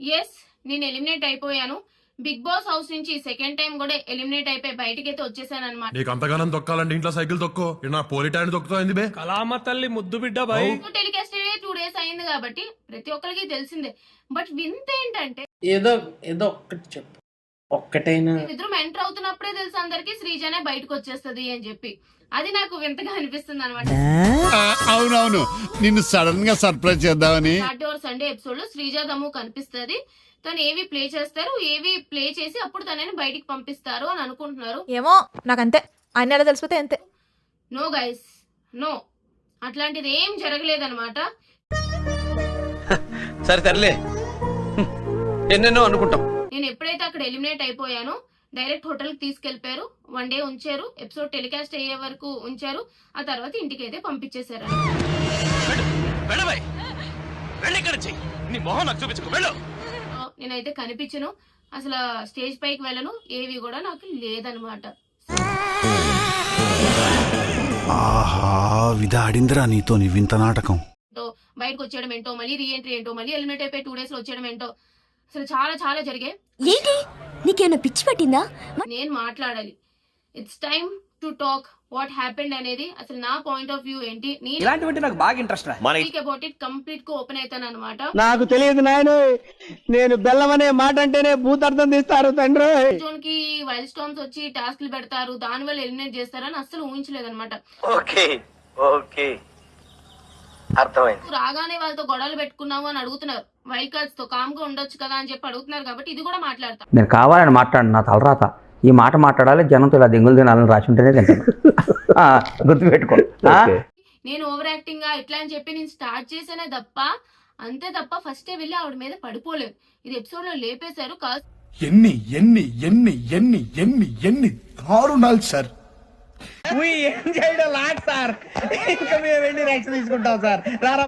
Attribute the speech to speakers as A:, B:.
A: Yes నేను eliminate అయిపోయాను. Bigg Boss house నుంచి సెకండ్ టైం కూడా ఎలిమినేట్ అయిపోయి బయటకైతే వచ్చేసాను అనమాట
B: నీకు అంతగానం తొక్కాలంటే ఇంట్లో సైకిల్ తొక్కో. నా పోలి టైం తొక్కుతా బే
C: కళామ తల్లి ముద్దు బిడ్డ బాయ్.
A: టెలికాస్ట్ టూ డేస్ అయింది కాబట్టి ప్రతి ఒక్కరికి తెలిసిందే. బట్ వింత ఏంటంటే
D: ఏదో ఏదో ఒక్కటి చెప్పు. ఒక్కటైనా
A: ఇద్దరు ఎంటర్ అవుతున్నప్పుడే తెలుసు అందరికి? శ్రీజనే బయటకు వచ్చేస్తది అని చెప్పి. అది నాకు వింతగా అనిపిస్తుంది అనమాట
E: అవునవును. నిన్ను సడన్గా సర్ప్రైజ్ చేద్దామని.
A: సండే ఎపిసోడ్లో శ్రీజ దమ్ము కనిపిస్తది. తను ఏవి ప్లే చేస్తారు ఏవి ప్లే చేసి అప్పుడు తనని బయటికి పంపిస్తారు అని అనుకుంటున్నారు.
F: ఏమో నాకంతే. ఆయన ఎలా తెలిసిపోతే అంతే.
A: నో గైస్ నో అట్లాంటిది ఏం జరగలేదన్నమాట.
G: సరే సర్లే. ఎన్నెన్నో అనుకుంటాం.
A: నేను ఎప్పుడైతే అక్కడ ఎలిమినేట్ అయిపోయానో డైరెక్ట్ హోటల్కి తీసుకెళ్ళిపోయారు వన్ డే ఉంచారు. ఎపిసోడ్ టెలికాస్ట్ అయ్యే వరకు ఉంచారు. ఆ తర్వాత ఇంటికి అయితే పంపించేశారు నేనైతే కనిపించను. అసలు స్టేజ్ పైకి వెళ్ళను. ఏవి కూడా నాకు లేదనమాట.
E: నీతో నీ వింత నాటకం.
A: ఏంటో బయటకు వచ్చేయడం ఏంటో మళ్ళీ రీఎంట్రీ ఏంటో మళ్ళీ ఎలిమినేట్ అయిపోయి టూ డేస్లో వచ్చేయడం ఏంటో. అసలు చాలా చాలా జరిగాయి
H: ఏంటి? నీకేమైనా పిచ్చి పట్టిందా?
A: నేను మాట్లాడాలి. It's time to talk what happened అనేది అసలు నా పాయింట్ ఆఫ్ వ్యూ ఏంటి?
C: ఇలాంటివంటే నాకు బాగా ఇంట్రెస్ట్ రా.
G: మన
A: స్పీక్ అబౌట్ ఇట్ కంప్లీట్గా ఓపెన్ అవుతాను అనమాట
D: నాకు తెలియదు నాయన నేను బెల్లం అనే మాట అంటేనే భూతార్థం తీస్తారు తండ్రి.
A: జోన్కి వైల్డ్ స్టోన్స్ వచ్చి టాస్క్లు పెడతారు దాని వల్ల ఎలిమినేట్ చేస్తారని అస్సలు ఊహించలేదన్నమాట.
G: Okay okay. అర్థమైంది.
A: రాగానే వాళ్ళతో గొడవలు పెట్టుకున్నాము అని అడుగుతున్నారు. వైల్డ్ కార్డ్స్తో కామ్గా ఉండొచ్చు కదా అని చెప్పి అడుగుతున్నారు కాబట్టి ఇది కూడా మాట్లాడతాం.
I: నేను కావాలని మాట్లాడు నా తలరాత. ఈ మాట మాట్లాడాలి జనంతో ఇలా దెంగులు తినాలని రాసి ఉంటేనే తింటాను. గుర్తుపెట్టుకో?
A: నేను ఓవర్ యాక్టింగ్గా ఇట్లా అని చెప్పి నేను స్టార్ట్ చేసానే తప్ప అంతే తప్ప ఫస్టే వెళ్ళి ఆవిడ మీద పడిపోలేదు. ఇది ఎపిసోడ్లో లేపేశారు కాదు
B: ఎన్ని ఎన్ని ఎన్ని ఎన్ని ఎన్ని ఎన్ని దారుణాలు సార్.
D: ఏం చేయడం లాట్ సార్ ఇంకా మేము వెళ్ళి రెక్స్ తీసుకుంటాం సార్ రారా.